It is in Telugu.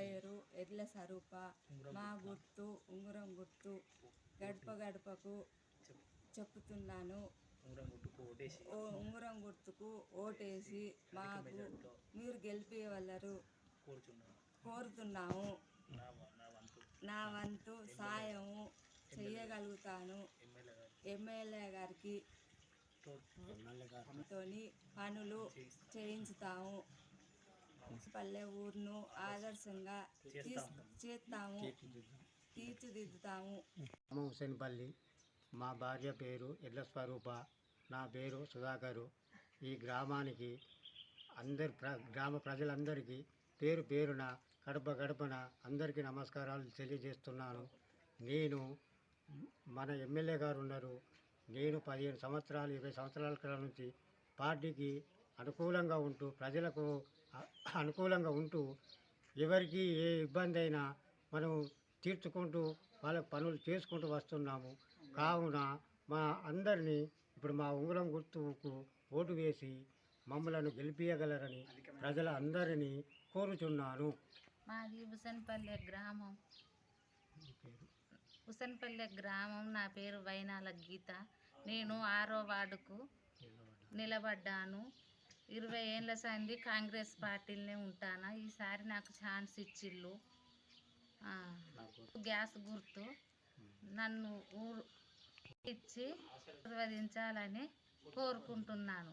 పేరు ఎడ్ల సరూప మా గుర్తు ఉంగరం గుర్తు గడప గడపకు చెప్తున్నాను ఉంగరం గుర్తుకు ఓటేసి మాకు మీరు గెలిపేయవలరు. కోరుతున్నాము. నా వంతు సాయము చెయ్యగలుగుతాను. ఎమ్మెల్యే గారికి తోని పనులు చేయించుతాము. పల్లె ఊరును ఆదర్శంగా చేస్తాము తీర్చిదిద్దుతాము. హుసేన్పల్లి మా భార్య పేరు ఎడ్ల స్వరూప నా పేరు సుధాకరు. ఈ గ్రామానికి అందరి ప్ర గ్రామ ప్రజలందరికీ పేరు పేరున గడప గడపన అందరికీ నమస్కారాలు తెలియజేస్తున్నాను. నేను మన ఎమ్మెల్యే గారు ఉన్నారు. నేను పదిహేను సంవత్సరాలు ఇరవై సంవత్సరాల క్రితం నుంచి పార్టీకి అనుకూలంగా ఉంటూ ప్రజలకు అనుకూలంగా ఉంటూ ఎవరికి ఏ ఇబ్బంది అయినా మనం తీర్చుకుంటూ వాళ్ళ పనులు చేసుకుంటూ వస్తున్నాము. కావున మా అందరినీ ఇప్పుడు మా ఉంగరం గుర్తుకు ఓటు వేసి మమ్మలను గెలిపించగలరని ప్రజల అందరినీ కోరుచున్నాను. మాది హుసన్పల్లె గ్రామం. హుసన్పల్లె గ్రామం నా పేరు వైనాల గీత. నేను ఆరో వార్డుకు నిలబడ్డాను. ఇరవై ఏళ్ళ సంది కాంగ్రెస్ పార్టీలనే ఉంటాను? ఈసారి నాకు ఛాన్స్ ఇచ్చిళ్ళు. గ్యాస్ గుర్తు. నన్ను ఊరు ఇచ్చి ఆశీర్వదించాలని కోరుకుంటున్నాను.